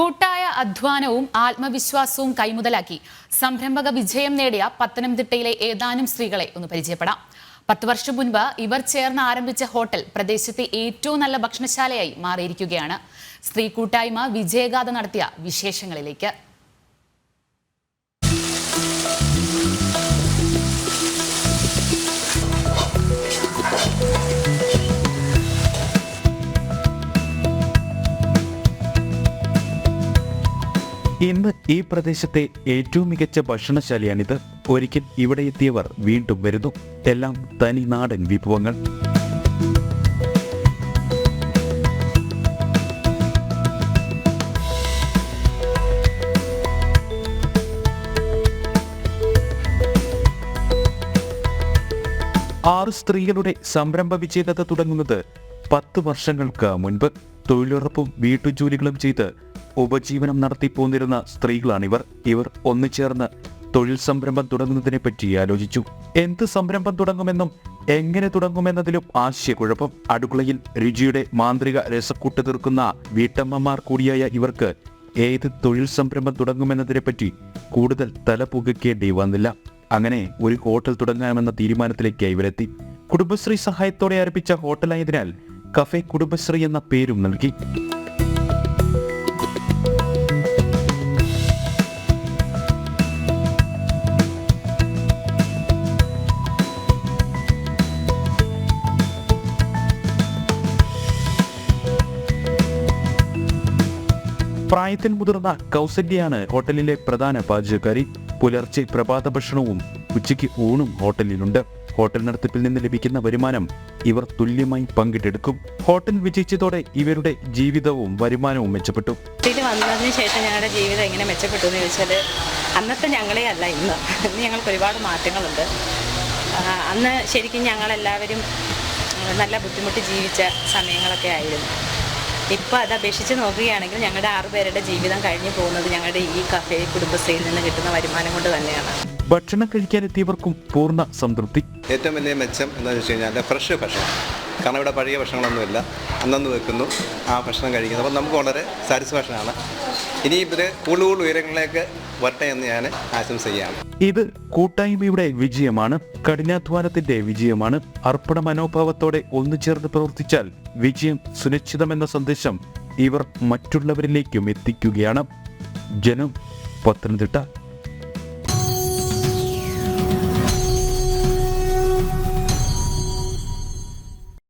കൂട്ടായ അധ്വാനവും ആത്മവിശ്വാസവും കൈമുതലാക്കി സംരംഭക വിജയം നേടിയ പത്തനംതിട്ടയിലെ ഏതാനും സ്ത്രീകളെ ഒന്ന് പരിചയപ്പെടാം. പത്ത് വർഷം മുൻപ് ഇവർ ചേർന്ന് ആരംഭിച്ച ഹോട്ടൽ പ്രദേശത്തെ ഏറ്റവും നല്ല ഭക്ഷണശാലയായി മാറിയിരിക്കുകയാണ്. സ്ത്രീ കൂട്ടായ്മ വിജയഗാഥ നടത്തിയ വിശേഷങ്ങളിലേക്ക്. ഇന്ന് ഈ പ്രദേശത്തെ ഏറ്റവും മികച്ച ഭക്ഷണശാലയാണിത്. ഒരിക്കൽ ഇവിടെ എത്തിയവർ വീണ്ടും വരുന്നു. എല്ലാം തനി നാടൻ വിഭവങ്ങൾ. ആറ് സ്ത്രീകളുടെ സംരംഭ വിജേതത തുടങ്ങുന്നത് പത്ത് വർഷങ്ങൾക്ക് മുൻപ്. തൊഴിലുറപ്പും വീട്ടുജോലികളും ചെയ്ത് ഉപജീവനം നടത്തി പോന്നിരുന്ന സ്ത്രീകളാണിവർ. ഇവർ ഒന്നുചേർന്ന് തൊഴിൽ സംരംഭം തുടങ്ങുന്നതിനെ പറ്റി ആലോചിച്ചു. എന്ത് സംരംഭം തുടങ്ങുമെന്നും എങ്ങനെ തുടങ്ങുമെന്നതിലും ആശയക്കുഴപ്പം. അടുക്കളയിൽ രുചിയുടെ മാന്ത്രിക രസക്കൂട്ട് തീർക്കുന്ന വീട്ടമ്മമാർ കൂടിയായ ഇവർക്ക് ഏത് തൊഴിൽ സംരംഭം തുടങ്ങുമെന്നതിനെ പറ്റി കൂടുതൽ തല പുകയ്ക്കേണ്ടി വന്നില്ല. അങ്ങനെ ഒരു ഹോട്ടൽ തുടങ്ങാമെന്ന തീരുമാനത്തിലേക്ക് ഇവരെത്തി. കുടുംബശ്രീ സഹായത്തോടെ ആരംഭിച്ച ഹോട്ടലായതിനാൽ കഫേ കുടുംബശ്രീ എന്ന പേരും നൽകി. പ്രായത്തിൽ മുതിർന്ന കൗസല്യാണ് ഹോട്ടലിലെ പ്രധാന പാചകക്കാരി. പുലർച്ചെ പ്രഭാത ഭക്ഷണവും ഉച്ചയ്ക്ക് ഊണും ഹോട്ടലിലുണ്ട്. ഹോട്ടൽ നടത്തിപ്പിൽ നിന്ന് ലഭിക്കുന്ന വരുമാനം ഇവർ തുല്യമായി പങ്കിട്ടെടുക്കും. ഹോട്ടൽ വിജയിച്ചതോടെ ഇവരുടെ ജീവിതവും വരുമാനവും മെച്ചപ്പെട്ടു. വന്നതിന് ശേഷം ഞങ്ങളുടെ ജീവിതം എങ്ങനെ മെച്ചപ്പെട്ടു എന്ന് ചോദിച്ചാൽ അന്നത്തെ ഞങ്ങളെ അല്ല ഇന്ന്. ഇന്ന് ഞങ്ങൾക്ക് ഒരുപാട് മാറ്റങ്ങളുണ്ട്. അന്ന് ശരിക്കും ഞങ്ങളെല്ലാവരും നല്ല ബുദ്ധിമുട്ട് ജീവിച്ച സമയങ്ങളൊക്കെ ആയിരുന്നു. ഇപ്പോൾ അത് അപേക്ഷിച്ച് നോക്കുകയാണെങ്കിൽ ഞങ്ങളുടെ ആറ് പേരുടെ ജീവിതം കഴിഞ്ഞു പോകുന്നത് ഞങ്ങളുടെ ഈ കഫേ കുടുംബശ്രീയിൽ നിന്ന് കിട്ടുന്ന വരുമാനം കൊണ്ട് തന്നെയാണ്. ഭക്ഷണം കഴിക്കാൻ എത്തിയവർക്കും പൂർണ സംതൃപ്തി. ഏറ്റവും വലിയ മെച്ചം എന്താണെന്ന് വെച്ച് കഴിഞ്ഞാൽ ഫ്രഷ് ഭക്ഷണം. കാരണം ഇവിടെ പഴയ ഭക്ഷണങ്ങളൊന്നുമില്ല. അന്നന്ന് വെക്കുന്നു. ആ ഭക്ഷണം കഴിക്കുന്നു. അപ്പം നമുക്ക് വളരെ സാറ്റിസ്ഫാക്ഷനാണ്. ഇനി ഇവർ കൂടുതൽ കൂടുതൽ ഉയരങ്ങളിലേക്ക് വരട്ടെ എന്ന് ഞാൻ ആശംസിക്കുകയാണ്. ഇത് കൂട്ടായ്മയുടെ വിജയമാണ്. കഠിനാധ്വാനത്തിന്റെ വിജയമാണ്. അർപ്പണ മനോഭാവത്തോടെ ഒന്നു ചേർന്ന് പ്രവർത്തിച്ചാൽ വിജയം സുനിശ്ചിതമെന്ന സന്ദേശം ഇവർ മറ്റുള്ളവരിലേക്കും എത്തിക്കുകയാണ്. ജനം പത്തനംതിട്ട.